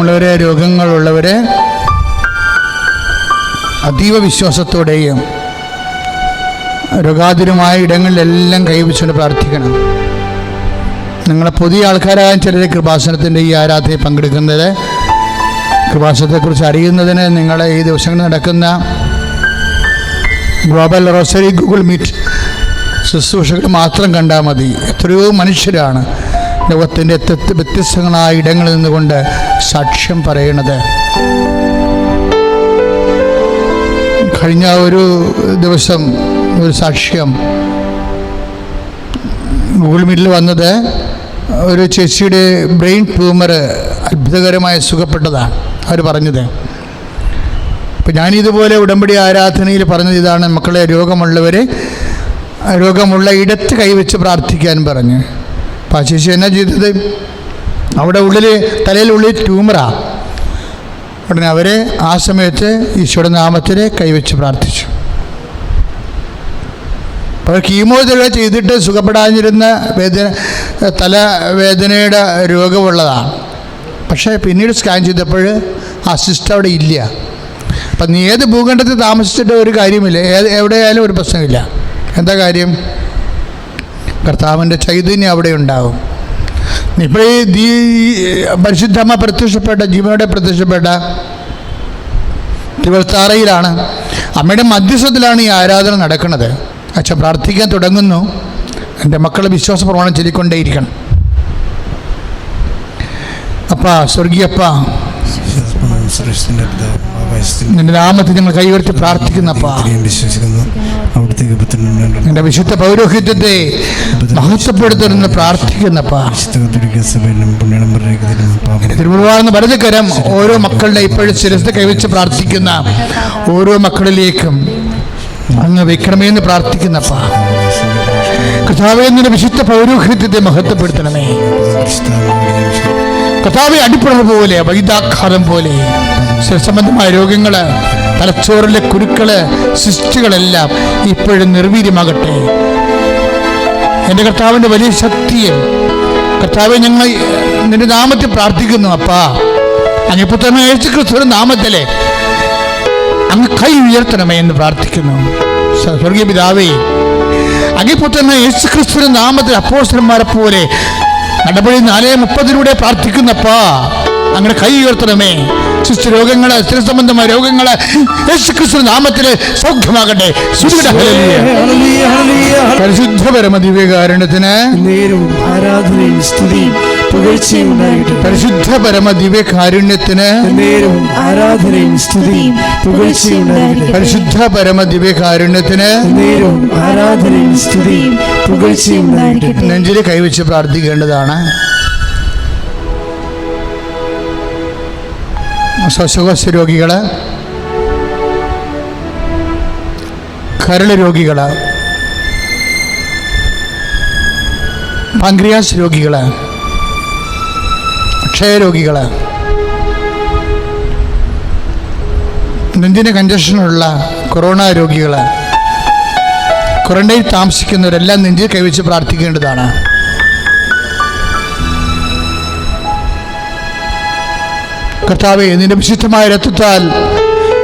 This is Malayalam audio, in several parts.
ഉള്ളവരെ രോഗങ്ങളുള്ളവരെ അതീവ വിശ്വാസത്തോടെയും രോഗാതുരമായ ഇടങ്ങളിലെല്ലാം കൈവച്ചുകൊണ്ട് പ്രാർത്ഥിക്കണം. നിങ്ങളെ പുതിയ ആൾക്കാരായ ചിലർ കൃപാസനത്തിന്റെ ഈ ആരാധനയിൽ പങ്കെടുക്കുന്നത് കൃപാസനത്തെക്കുറിച്ച് അറിയുന്നതിന് നിങ്ങളെ ഈ ദിവസങ്ങളിൽ നടക്കുന്ന ഗ്ലോബൽ റോസറി ഗൂഗിൾ മീറ്റ് ശുശ്രൂഷകൾ മാത്രം കണ്ടാൽ മതി. എത്രയോ മനുഷ്യരാണ് ലോകത്തിന്റെ വ്യത്യസ്തങ്ങളായ ഇടങ്ങളിൽ നിന്നുകൊണ്ട് സാക്ഷ്യം പറയണത്. കഴിഞ്ഞ ഒരു ദിവസം ഒരു സാക്ഷ്യം. ഗൂഗിൾ മീറ്റിൽ വന്നത് ഒരു ചേച്ചിയുടെ ബ്രെയിൻ ട്യൂമർ അത്ഭുതകരമായി സുഖപ്പെട്ടതാണ്. അവർ പറഞ്ഞത്. അപ്പം ഞാനിതുപോലെ ഉടമ്പടി ആരാധനയിൽ പറഞ്ഞത് ഇതാണ്. മക്കളെ രോഗമുള്ളവർ രോഗമുള്ള ഇടത്ത് കൈവച്ച് പ്രാർത്ഥിക്കാൻ പറഞ്ഞു. അപ്പം ആ ശിശു എന്നാ ചെയ്തത്? അവിടെ ഉള്ളിൽ തലയിൽ ഉള്ളിൽ ട്യൂമറാണ് ഉടനെ അവർ ആ സമയത്ത് ഈശോയുടെ നാമത്തിൽ കൈവച്ച് പ്രാർത്ഥിച്ചു. അപ്പോൾ കീമോതെറാപ്പി ചെയ്തിട്ട് സുഖപ്പെടാതിരുന്ന വേദന തലവേദനയുടെ രോഗമുള്ളതാണ്. പക്ഷേ പിന്നീട് സ്കാൻ ചെയ്തപ്പോൾ ആ സിസ്റ്റം അവിടെ ഇല്ല. അപ്പം നീ ഏത് ഭൂഖണ്ഡത്തിൽ താമസിച്ചിട്ട് ഒരു കാര്യമില്ല. ഏത് എവിടെയായാലും ഒരു പ്രശ്നമില്ല. എന്താ കാര്യം? കർത്താവിന്റെ ചൈതന്യം അവിടെ ഉണ്ടാവും. ഇപ്പോൾ ദീ പരിശുദ്ധമ്മ പ്രത്യക്ഷപ്പെട്ട ജീവനോടെ പ്രത്യക്ഷപ്പെട്ട തിരുവത്താറയിലാണ് അമ്മയുടെ മധ്യസ്ഥത്തിലാണ് ഈ ആരാധന നടക്കുന്നത്. അച്ഛൻ പ്രാർത്ഥിക്കാൻ തുടങ്ങുന്നു. എന്റെ മക്കളെ വിശ്വാസ പ്രമാണം ചൊല്ലിക്കൊണ്ടേയിരിക്കണം. അപ്പ സ്വർഗീയപ്പ നിന്റെ നാമത്തിൽ ഞങ്ങൾ കൈവർത്തി പ്രാർത്ഥിക്കുന്നപ്പാ നിന്റെ വിശുദ്ധ പൗരോഹിത്യത്തെ മഹത്വപ്പെടുത്തണമെന്ന് പ്രാർത്ഥിക്കുന്നപ്പാ വലതുകരം ഓരോ മക്കളുടെ ഇപ്പോഴും ശിരസ് കൈവച്ച് പ്രാർത്ഥിക്കുന്ന ഓരോ മക്കളിലേക്കും അങ്ങ് വെക്കണമേ എന്ന് പ്രാർത്ഥിക്കുന്നപ്പാ നിന്റെ വിശുദ്ധ പൗരോഹിത്യത്തെ മഹത്വപ്പെടുത്തണമേ. കഥാവെ അടിപ്പണ പോലെ വൈദാഘാതം പോലെ. സംബന്ധമായ രോഗങ്ങൾ തലച്ചോറിലെ കുരുക്കൾ സിസ്റ്റുകളെല്ലാം ഇപ്പോഴും നിർവീര്യമാകട്ടെ. എന്റെ കർത്താവിന്റെ വലിയ ശക്തിയെ കർത്താവെ ഞങ്ങൾ നിന്റെ നാമത്തിൽ പ്രാർത്ഥിക്കുന്നു അപ്പാ. അങ്ങ് പുത്രനെ യേശു ക്രിസ്തുവിന്റെ നാമത്തിലെ അങ്ങ് കൈ ഉയർത്തണമേ എന്ന് പ്രാർത്ഥിക്കുന്നു. സ്വർഗീയ പിതാവേ അങ്ങ് പുത്രനെ യേശു ക്രിസ്തുവിന്റെ നാമത്തിൽ അപ്പോസ്റ്റന്മാരെ പോലെ നടപടി നാലേ മുപ്പതിലൂടെ പ്രാർത്ഥിക്കുന്നപ്പാ അങ്ങനെ കൈ ഉയർത്തണമേ. ശിശു രോഗങ്ങൾ സ്ഥിര സംബന്ധമായ രോഗങ്ങൾ യേശുക്രിസ്തു നാമത്തിൽ സൗഖ്യമാകട്ടെ. സ്തുതിക്കട്ടെ. ഹല്ലേലൂയ. പരിശുദ്ധ പരമ ദിവ്യകാരുണ്യത്തിന് നേരവും ആരാധനയും സ്തുതിയും പരിശുദ്ധ പരമ ദിവ്യ കാരുണ്യത്തിന് ആരാധനയും സ്തുതിയും പുകഴ്ചയും ഉണ്ടാകട്ടെ. പരിശുദ്ധ പരമ ദിവ്യകാരുണ്യത്തിന് നേരവും ആരാധനയും സ്തുതിയും പുകഴ്ചയും ഉണ്ടാകട്ടെ. നെഞ്ചിൽ കൈവച്ച് പ്രാർത്ഥിക്കേണ്ടതാണ്. ശ്വാസകോശ രോഗികൾ കരൾ രോഗികൾ പാങ്ക്രിയാസ് രോഗികൾ ക്ഷയരോഗികൾ നെഞ്ചിന് കഞ്ചക്ഷനുള്ള കൊറോണ രോഗികൾ ക്വാറന്റൈൻ താമസിക്കുന്നവരെല്ലാം നെഞ്ചിൽ കൈവച്ച് പ്രാർത്ഥിക്കേണ്ടതാണ്. കർത്താവെ നിന്റെ വിശുദ്ധമായ രക്തത്താൽ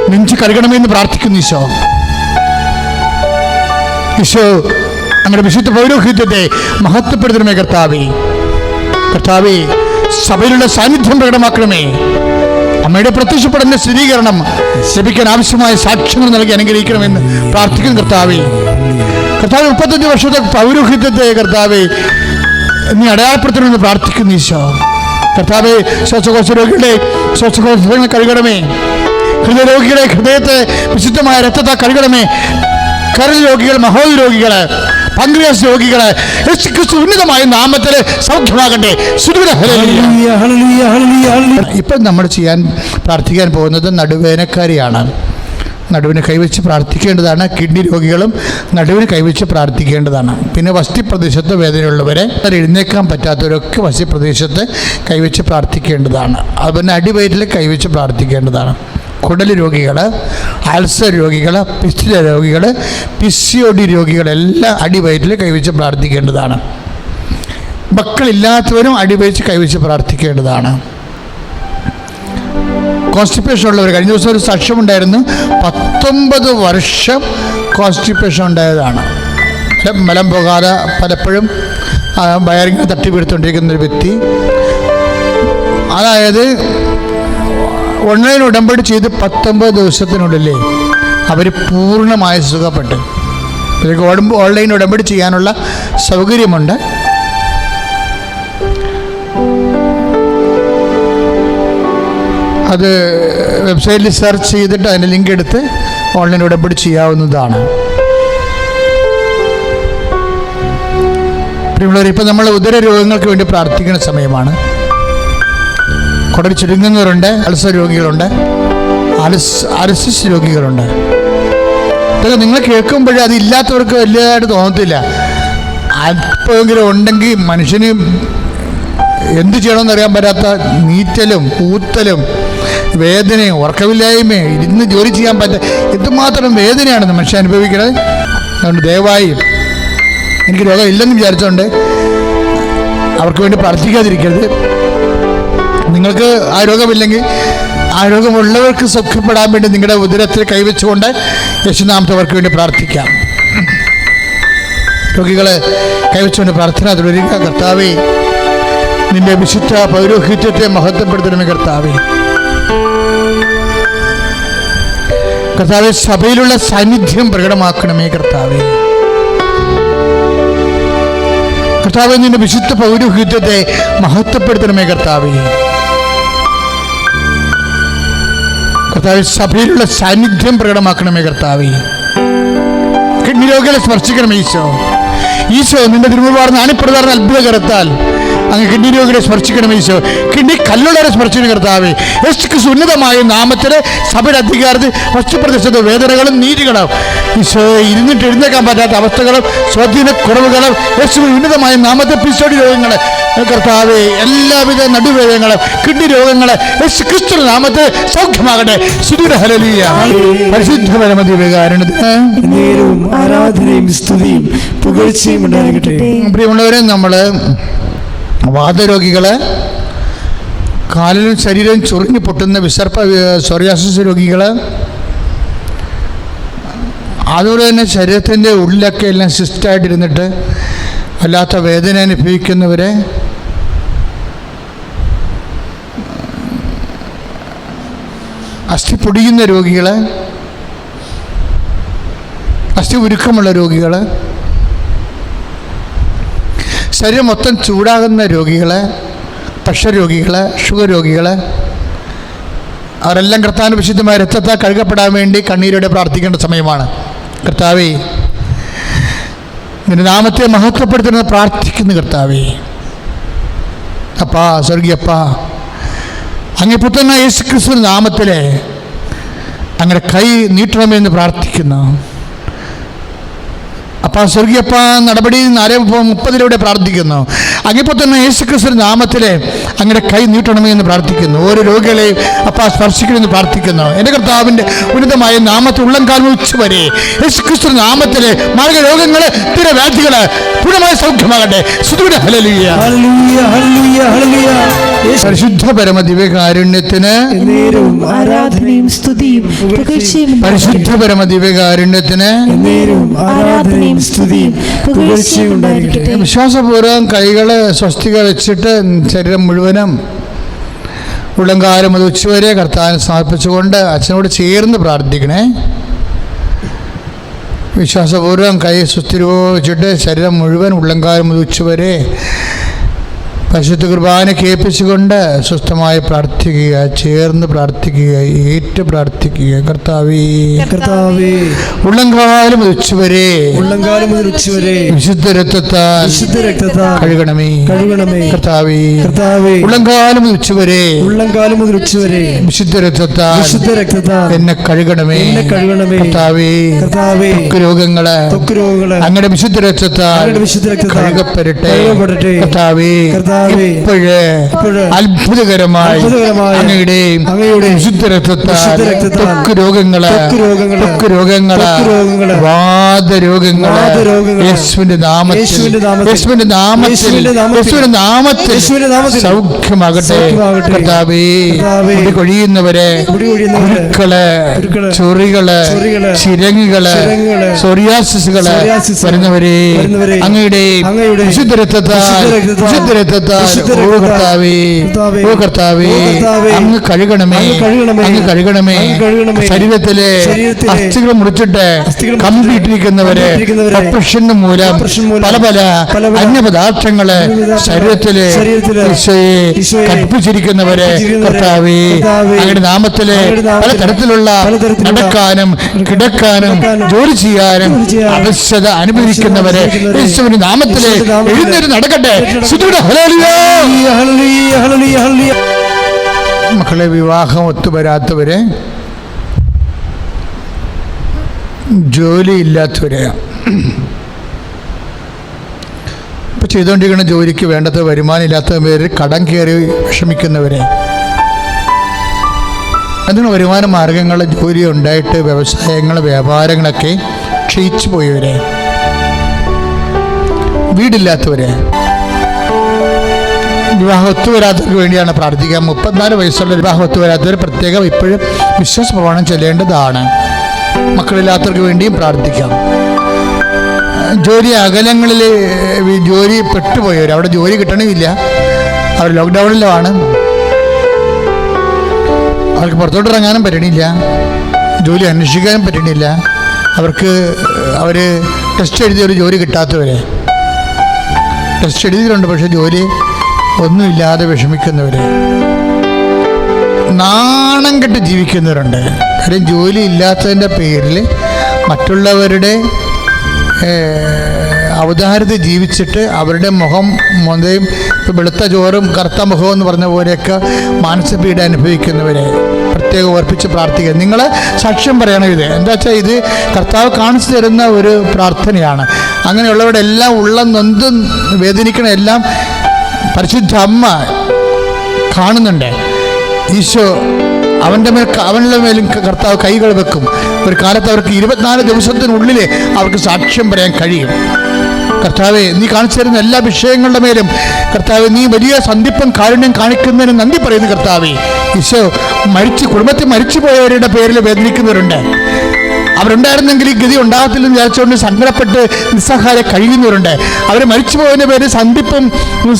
നെഞ്ച് കരുകണമെന്ന് പ്രാർത്ഥിക്കുന്നു ഈശോ. ഈശോ അങ്ങനെ വിശുദ്ധ പൗരോഹിത്യത്തെ മഹത്വപ്പെടുത്തണമേ കർത്താവെ. കർത്താവെ സഭയിലുള്ള സാന്നിധ്യം പ്രകടമാക്കണമേ. അമ്മയുടെ പ്രത്യക്ഷപ്പെടുന്ന സ്ഥിരീകരണം ലഭിക്കാൻ ആവശ്യമായ സാക്ഷ്യങ്ങൾ നൽകി അനുഗ്രഹിക്കണമെന്ന് പ്രാർത്ഥിക്കുന്നു കർത്താവെ. കർത്താവ് മുപ്പത്തഞ്ച് വർഷത്തെ പൗരോഹിത്യത്തെ കർത്താവെ നീ അടയാളപ്പെടുത്തണമെന്ന് പ്രാർത്ഥിക്കുന്നു ഈശോ. കർത്താവെ ശ്വാസകോശ രോഗികളെ ശ്വാസകോശങ്ങൾ കഴുകണമേ. ഹൃദയരോഗികളെ ഹൃദയത്തെ വിശുദ്ധമായ രക്തത്തെ കഴുകണമേ. കരൾ രോഗികൾ മഹോദ രോഗികൾ പങ്ക്രിയാസ് രോഗികൾ ക്രിസ്തു ഉന്നതമായ നാമത്തിൽ സൗഖ്യമാകട്ടെ. ഇപ്പം നമ്മൾ ചെയ്യാൻ പ്രാർത്ഥിക്കാൻ പോകുന്നത് നടുവേനക്കാരിയാണ് നടുവിന് കൈവച്ച് പ്രാർത്ഥിക്കേണ്ടതാണ്. കിഡ്നി രോഗികളും നടുവിന് കൈവച്ച് പ്രാർത്ഥിക്കേണ്ടതാണ്. പിന്നെ വസ്തി പ്രദേശത്ത് വേദനയുള്ളവരെ എഴുന്നേക്കാൻ പറ്റാത്തവരൊക്കെ വസ്തി പ്രദേശത്ത് കൈവച്ച് പ്രാർത്ഥിക്കേണ്ടതാണ്. അതുപോലെ തന്നെ അടിവയറ്റിൽ കൈവച്ച് പ്രാർത്ഥിക്കേണ്ടതാണ്. കുടൽ രോഗികൾ അൾസർ രോഗികൾ പിസ്റ്റില രോഗികൾ പിസിഒഡി രോഗികളെല്ലാം അടിവയറ്റിൽ കൈവച്ച് പ്രാർത്ഥിക്കേണ്ടതാണ്. മക്കളില്ലാത്തവരും അടിവയച്ച് കൈവച്ച് പ്രാർത്ഥിക്കേണ്ടതാണ്. കോൺസ്റ്റിപ്പേഷൻ ഉള്ളവർ കഴിഞ്ഞ ദിവസം ഒരു സാക്ഷ്യമുണ്ടായിരുന്നു. പത്തൊമ്പത് വർഷം കോൺസ്റ്റിപ്പേഷൻ ഉണ്ടായതാണ്. മലം പോകാതെ പലപ്പോഴും വയറിങ് തട്ടി വീഴ്ത്തുകൊണ്ടിരിക്കുന്ന ഒരു വ്യക്തി. അതായത് ഓൺലൈൻ ഉടമ്പടി ചെയ്ത് പത്തൊമ്പത് ദിവസത്തിനുള്ളിലേ അവർ പൂർണമായി സുഖപ്പെട്ടു. ഓൺലൈൻ ഉടമ്പടി ചെയ്യാനുള്ള സൗകര്യമുണ്ട്. അത് വെബ്സൈറ്റിൽ സെർച്ച് ചെയ്തിട്ട് അതിന്റെ ലിങ്ക് എടുത്ത് ഓൺലൈൻ ഉടമ്പടി ചെയ്യാവുന്നതാണ്. ഇപ്പം നമ്മൾ ഉദര രോഗങ്ങൾക്ക് വേണ്ടി പ്രാർത്ഥിക്കുന്ന സമയമാണ്. കുടൽ ചുരുങ്ങുന്നവരുണ്ട് അൾസർ രോഗികളുണ്ട് അലസ് അലസിസ് രോഗികളുണ്ട്. ഇതൊക്കെ നിങ്ങൾ കേൾക്കുമ്പോഴേ അതില്ലാത്തവർക്ക് വലിയതായിട്ട് തോന്നത്തില്ല. അല്പമെങ്കിലും ഉണ്ടെങ്കിൽ മനുഷ്യന് എന്ത് ചെയ്യണമെന്ന് അറിയാൻ പറ്റാത്ത നീറ്റലും ഊത്തലും വേദനയും ഉറക്കമില്ലായ്മയും ഇരുന്ന് ജോലി ചെയ്യാൻ പറ്റ എന്തുമാത്രം വേദനയാണ് മനുഷ്യൻ അനുഭവിക്കുന്നത് അതുകൊണ്ട് ദയവായി എനിക്ക് രോഗം ഇല്ലെന്ന് വിചാരിച്ചുകൊണ്ട് അവർക്ക് വേണ്ടി പ്രാർത്ഥിക്കാതിരിക്കരുത്. നിങ്ങൾക്ക് ആ രോഗമില്ലെങ്കിൽ ആ രോഗമുള്ളവർക്ക് സൗഖ്യപ്പെടാൻ വേണ്ടി നിങ്ങളുടെ ഉദരത്തിൽ കൈവച്ചുകൊണ്ട് യശുനാമത്തെ അവർക്ക് വേണ്ടി പ്രാർത്ഥിക്കാം. രോഗികളെ കൈവച്ചുകൊണ്ട് പ്രാർത്ഥന തുടരുക. കർത്താവേ നിന്റെ വിശുദ്ധ പൗരോഹിത്യത്തെ മഹത്വപ്പെടുത്തണമേ കർത്താവേ. കർത്താവെ സഭയിലുള്ള സാന്നിധ്യം പ്രകടമാക്കണമേ കർത്താവേ. കർത്താവ് നിന്റെ വിശുദ്ധ പൗരോഹിത്യത്തെ മഹത്വപ്പെടുത്തണമേ കർത്താവേ. കർത്താവ് സഭയിലുള്ള സാന്നിധ്യം പ്രകടമാക്കണമേ കർത്താവേ. കിഡ്നി രോഗികളെ സ്പർശിക്കണമേ ഈശോ. ഈശോ നിന്റെ തിരുമുപാർന്ന് അണിപ്രധാന അത്ഭുത കരത്താൽ അങ്ങ് കിഡ്നി രോഗികളെ സ്പർശിക്കണമേ ഈശോ. കിഡ്നി കല്ലുള്ളവരെ സ്പർശിക്കുന്ന കർത്താവേ. യേശുക്ക് സുന്നതമായ ഉന്നതമായ നാമത്തിൽ സഭയുടെ അധികാരത്തിൽ പശ്ചിമപ്രദേശത്തെ വേദനകളും നീതികളും ഈശോ ഇരുന്നിട്ട് എഴുന്നേക്കാൻ പറ്റാത്ത അവസ്ഥകളും സ്വാധീന കുറവുകളും യേശു ഉന്നതമായ നാമത്തെ പിസോടി രോഗങ്ങൾ കർത്താവെ എല്ലാവിധ നടുവേദങ്ങളും കിഡ്നി രോഗങ്ങളെ യേശു ക്രിസ്തു നാമത്തെ സൗഖ്യമാകട്ടെ. സുദൂര ഹലലിയ പരിശുദ്ധ പരമതി ആരാധനയും സ്തുതിയും പുകഴ്ചയും ഉണ്ടായിരിക്കട്ടെ പ്രിയമുള്ളവരെ നമ്മൾ വാദരോഗികൾ കാലിലും ശരീരം ചൊറിഞ്ഞു പൊട്ടുന്ന വിസർപ്പ സൊറിയാസിസ് രോഗികൾ അതുപോലെ തന്നെ ശരീരത്തിന്റെ ഉള്ളിലൊക്കെ എല്ലാം സിസ്റ്റായിട്ടിരുന്നിട്ട് വല്ലാത്ത വേദന അനുഭവിക്കുന്നവരെ അസ്ഥി പൊടിയുന്ന രോഗികൾ അസ്ഥി ഉരുക്കമുള്ള രോഗികൾ ശരീരം മൊത്തം ചൂടാകുന്ന രോഗികളെ പ്രഷർ രോഗികളെ ഷുഗർ രോഗികളെ അവരെല്ലാം കർത്താവിന് വിശുദ്ധമായ രക്തത്താൽ കഴുകപ്പെടാൻ വേണ്ടി കണ്ണീരോടെ പ്രാർത്ഥിക്കേണ്ട സമയമാണ്. കർത്താവേ നിന്റെ നാമത്തെ മഹത്വപ്പെടുത്തുന്നത് പ്രാർത്ഥിക്കുന്നു കർത്താവേ. അപ്പാ സ്വർഗീയപ്പ അങ്ങനെ പുത്രനായ യേശു ക്രിസ്തു നാമത്തിലെ അങ്ങനെ കൈ നീട്ടണമെന്ന് പ്രാർത്ഥിക്കുന്നു. അപ്പ സ്വർഗീയപ്പ നടപടി നാല് മുപ്പതിലൂടെ പ്രാർത്ഥിക്കുന്നു. അങ്ങിപ്പോൾ തന്നെ യേശു ക്രിസ്തു നാമത്തിലെ അങ്ങനെ കൈ നീട്ടണമേ എന്ന് പ്രാർത്ഥിക്കുന്നു. ഓരോ രോഗികളെയും അപ്പ സ്പർശിക്കണമെന്ന് പ്രാർത്ഥിക്കുന്നു. എന്റെ കർത്താവിന്റെ ഉന്നതമായ നാമത്തിൽ ഉള്ളം കാൽ ഉച്ച വരെ യേശു ക്രിസ്തു നാമത്തിലെ മാർഗ രോഗങ്ങൾ സ്ഥിരവ്യാധികൾ പൂർണമായ സൗഖ്യമാകട്ടെ. സുദൂര ഹലലിയ പരിശുദ്ധ പരമ ദിവ്യകാരുണ്യത്തിന് ആരാധനയും സ്തുതിയും പരിശുദ്ധ പരമ ദിവ്യകാരുണ്യത്തിന് ആരാധനയും സ്തുതിയും പുകഴ്ചയും ഉണ്ടായിരിക്കട്ടെ വിശ്വാസപൂർവം കൈകളെ സ്വസ്തിക വെച്ചിട്ട് ശരീരം മുഴുവനും ഉള്ളംകാലം അത് ഉച്ചവരെ കർത്താവിനെ സമർപ്പിച്ചുകൊണ്ട് അച്ഛനോട് ചേർന്ന് പ്രാർത്ഥിക്കണേ. വിശ്വാസപൂർവം കൈ സുസ്ഥിരവോ വെച്ചിട്ട് ശരീരം മുഴുവൻ ഉള്ളംകാലം മുതൽ ഉച്ചവരെ പരിശുദ്ധ കുർബാന കേൾപ്പിച്ചുകൊണ്ട് സ്വസ്ഥമായി പ്രാർത്ഥിക്കുക ചേർന്ന് പ്രാർത്ഥിക്കുക ഏറ്റു പ്രാർത്ഥിക്കുക. കർത്താവേ. കർത്താവേ. ഉള്ളംകാലം ഉച്ചവരെ ഉള്ളംകാലം ഉച്ചവരെ വിശുദ്ധ രക്തത്താൽ വിശുദ്ധ രക്തത്താൽ കഴുകണമേ. കഴുകണമേ. കർത്താവേ. കർത്താവേ. ഉള്ളംകാലം ഉച്ചവരെ ഉള്ളംകാലം ഉച്ചവരെ വിശുദ്ധ രക്തത്താൽ വിശുദ്ധ രക്തത്താൽ എന്നെ കഴുകണമേ. എന്നെ കഴുകണമേ. കർത്താവേ. കർത്താവേ. രോഗങ്ങൾ രോഗങ്ങൾ അങ്ങയുടെ വിശുദ്ധ രക്തത്താൽ വിശുദ്ധ രക്തത്താൽ കഴുകപ്പെടട്ടെ. കർത്താവേ. കർത്താവേ. അത്ഭുതകരമായി അത്ഭുതകരമായി അങ്ങയുടെ വിശുദ്ധ രക്തത്താൽ രോഗങ്ങൾ രോഗങ്ങൾ വാദരോഗങ്ങൾ യേശുവിന്റെ നാമത്തിൽ യേശുവിന്റെ നാമത്തിൽ യേശുവിന്റെ നാമത്തിൽ സൗഖ്യമാകട്ടെ. കർത്താവേ കൊഴിയുന്നവരെ കുരുക്കൾ ചൊറികൾ ചിരങ്ങുകൾ സൊറിയാസിസുകൾ വരുന്നവരെ അങ്ങയുടെ വിശുദ്ധ രക്തത്താൽ വിശുദ്ധ രക്തത്താൽ, കർത്താവേ അങ്ങ് കഴുകണമേ അങ്ങ് കഴുകണമേ, ശരീരത്തിലെ അസ്ഥികൾ മുറിച്ചിട്ട് കമ്പിട്ടിരിക്കുന്നവരെ കമ്പിയിട്ടിരിക്കുന്നവരെ, മൂലം പല പല അന്യപദാർത്ഥങ്ങൾ ശരീരത്തിലെ കടുപ്പിച്ചിരിക്കുന്നവരെ, കർത്താവേ അങ്ങയുടെ നാമത്തിൽ പല തരത്തിലുള്ള പല തരത്തിലുള്ള നടക്കാനും കിടക്കാനും ജോലി ചെയ്യാനും അവശ്യത അനുഭവിക്കുന്നവരെ നാമത്തിലെ നാമത്തിൽ നാമത്തിൽ എഴുന്നേറ്റ് നടക്കട്ടെ. മക്കളെ വിവാഹം ഒത്തുവരാത്തവരെ ജോലിയില്ലാത്തവരെ. ഇപ്പം ചെയ്തുകൊണ്ടിരിക്കുന്ന ജോലിക്ക് വേണ്ടത് വരുമാനം ഇല്ലാത്ത പേര് കടം കയറി വിഷമിക്കുന്നവരെ. അതിന് വരുമാന മാർഗങ്ങൾ ജോലി ഉണ്ടായിട്ട് വ്യവസായങ്ങൾ വ്യാപാരങ്ങളൊക്കെ ക്ഷയിച്ചു പോയവരെ. വീടില്ലാത്തവരെ. വിവാഹം ഒത്തുവരാത്തവർക്ക് വേണ്ടിയാണ് പ്രാർത്ഥിക്കുക. മുപ്പത്തിനാല് വയസ്സുള്ള വിവാഹം ഒത്തുവരാത്തവർ പ്രത്യേകം ഇപ്പോഴും വിശ്വാസ പ്രമാണം ചെല്ലേണ്ടതാണ്. മക്കളില്ലാത്തവർക്ക് വേണ്ടിയും പ്രാർത്ഥിക്കാം. ജോലി അകലങ്ങളിൽ ജോലി പെട്ടുപോയവർ അവിടെ ജോലി കിട്ടണമില്ല. അവർ ലോക്ക്ഡൗണിലാണ്. അവർക്ക് പുറത്തോട്ട് ഇറങ്ങാനും പറ്റണില്ല. ജോലി അന്വേഷിക്കാനും പറ്റണില്ല. അവർക്ക് അവർ ടെസ്റ്റ് എഴുതിയ ഒരു ജോലി കിട്ടാത്തവരെ. ടെസ്റ്റ് എഴുതിയിട്ടുണ്ട് പക്ഷേ ജോലി ഒന്നുമില്ലാതെ വിഷമിക്കുന്നവർ നാണം കെട്ട് ജീവിക്കുന്നവരുണ്ട്. കാര്യം ജോലി ഇല്ലാത്തതിന്റെ പേരിൽ മറ്റുള്ളവരുടെ അവതാരത്തിൽ ജീവിച്ചിട്ട് അവരുടെ മുഖം മുതയും വെളുത്ത ചോറും കറുത്ത മുഖവും എന്ന് പറഞ്ഞ പോലെയൊക്കെ മാനസിക പീഡ അനുഭവിക്കുന്നവരെ പ്രത്യേകം ഓർപ്പിച്ച് പ്രാർത്ഥിക്കുക നിങ്ങൾ സാക്ഷ്യം പറയണം ഇത്. എന്താ വെച്ചാൽ ഇത് കർത്താവ് കാണിച്ചു തരുന്ന ഒരു പ്രാർത്ഥനയാണ്. അങ്ങനെയുള്ളവരുടെ എല്ലാം ഉള്ളം നൊന്തും വേദനിക്കണ എല്ലാം പരിശുദ്ധ അമ്മ കാണുന്നുണ്ട്. ഈശോ അവന്റെ മേൽ അവന്റെ മേലും കർത്താവ് കൈകൾ വെക്കും. ഒരു കാലത്ത് അവർക്ക് ഇരുപത്തിനാല് ദിവസത്തിനുള്ളിൽ അവർക്ക് സാക്ഷ്യം പറയാൻ കഴിയും. കർത്താവെ നീ കാണിച്ചു തരുന്ന എല്ലാ വിഷയങ്ങളുടെ മേലും കർത്താവ് നീ വലിയ സന്ധിപ്പം കാരുണ്യം കാണിക്കുന്നതിന് നന്ദി പറയുന്നു കർത്താവെ. ഈശോ മരിച്ച് കുടുംബത്തിൽ മരിച്ചു പോയവരുടെ പേരിൽ വേദനിക്കുന്നവരുണ്ട്. അവരുണ്ടായിരുന്നെങ്കിൽ ഈ ഗതി ഉണ്ടാകത്തില്ലെന്ന് വിചാരിച്ചുകൊണ്ട് സങ്കടപ്പെട്ട് നിസ്സഹായ കഴിയുന്നവരുണ്ട്. അവർ മരിച്ചു പോയതിന്റെ പേര് സന്ധിപ്പും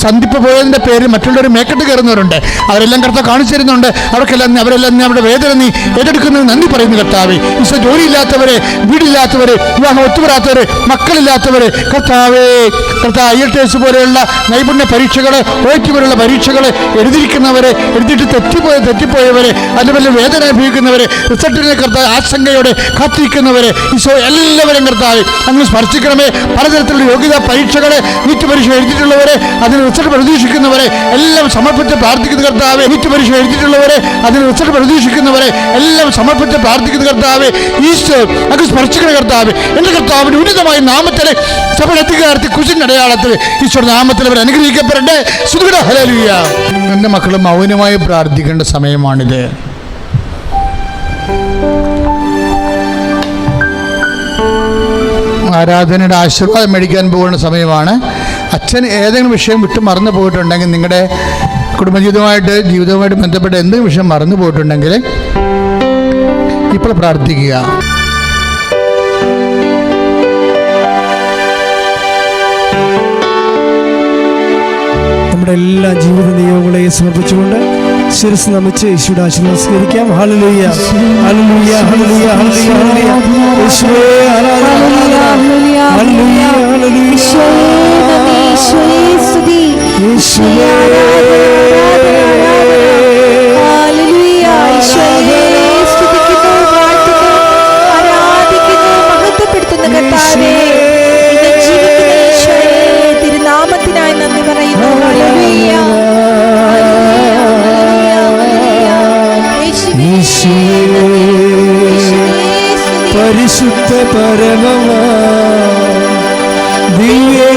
സന്ധിപ്പ് പോയതിന്റെ പേര് മറ്റുള്ളവർ മേക്കെട്ട് കയറുന്നവരുണ്ട്. അവരെല്ലാം കർത്താവ് കാണിച്ചു തരുന്നുണ്ട്. അവർക്കെല്ലാം അവരെല്ലാം നീ അവരുടെ വേദന നീ ഏറ്റെടുക്കുന്നത് നന്ദി പറയുന്നു കർത്താവെ. ഈശോ ജോലിയില്ലാത്തവരെ വീടില്ലാത്തവരെ വിവാഹം ഒത്തുവരാത്തവരെ മക്കളില്ലാത്തവരെ കർത്താവേ കർത്താവ് ഐ എൽ ടി എസ് പോലെയുള്ള നൈപുണ്യ പരീക്ഷകൾ ഓറ്റി പോലുള്ള പരീക്ഷകൾ എഴുതിയിരിക്കുന്നവരെ എഴുതിയിട്ട് തെറ്റിപ്പോയ തെറ്റിപ്പോയവരെ അതുപോലെ വേദന അനുഭവിക്കുന്നവരെ റിസൾട്ടിനെ കർത്താവ് ആശങ്കയോടെ കാത്തിരിക്കുന്നവരെ ഈശോ എല്ലാവരും കർത്താവ് അങ്ങ് സ്പർശിക്കണമേ. പലതരത്തിലുള്ള യോഗ്യതാ പരീക്ഷകളെ നീറ്റ് പരീക്ഷ എഴുതിയിട്ടുള്ളവരെ അതിന് റിസൾട്ട് പ്രതീക്ഷിക്കുന്നവരെ എല്ലാം സമർപ്പിച്ച് പ്രാർത്ഥിക്കുന്ന കർത്താവെ നീറ്റ് പരീക്ഷ എഴുതിയിട്ടുള്ളവരെ അതിന് റിസൾട്ട് പ്രതീക്ഷിക്കുന്നവരെ എല്ലാം സമർപ്പിച്ച് പ്രാർത്ഥിക്കുന്ന കർത്താവെ ഈശോ അങ്ങ് സ്പർശിക്കണ കർത്താവ്. എന്റെ കർത്താവിന് ഉന്നതമായ നാമത്തിലെ സഭയെത്തിക്കാർത്തി കുശിന്റെ അടയാളത്തിൽ ഈശോയുടെ നാമത്തിൽ അവർ അനുഗ്രഹിക്കപ്പെടട്ടെ. സുഖ ഹലലിയ എന്റെ മക്കൾ മൗനമായി പ്രാർത്ഥിക്കേണ്ട സമയമാണിത്. ആരാധനയുടെ ആശീർവാദം മേടിക്കാൻ പോകുന്ന സമയമാണ്. അച്ഛൻ ഏതെങ്കിലും വിഷയം വിട്ട് മറന്നു പോയിട്ടുണ്ടെങ്കിൽ നിങ്ങളുടെ കുടുംബജീവിതമായിട്ട് ജീവിതവുമായിട്ട് ബന്ധപ്പെട്ട എന്തെങ്കിലും വിഷയം മറന്നു പോയിട്ടുണ്ടെങ്കിൽ ഇപ്പോൾ പ്രാർത്ഥിക്കുക. നമ്മുടെ എല്ലാ ജീവിത നിയോഗങ്ങളെയും സമർപ്പിച്ചുകൊണ്ട് ശിരസ് നമിച്ച് യേശുയുടെ ആശീർവാദം സ്വീകരിക്കാം hallelujah. Hallelujah hallelujah hallelujah. Hallelujah യേശുവേ ആരാധന ആരാധന ഹല്ലേലൂയ জানতে পারে বাবা দিয়ে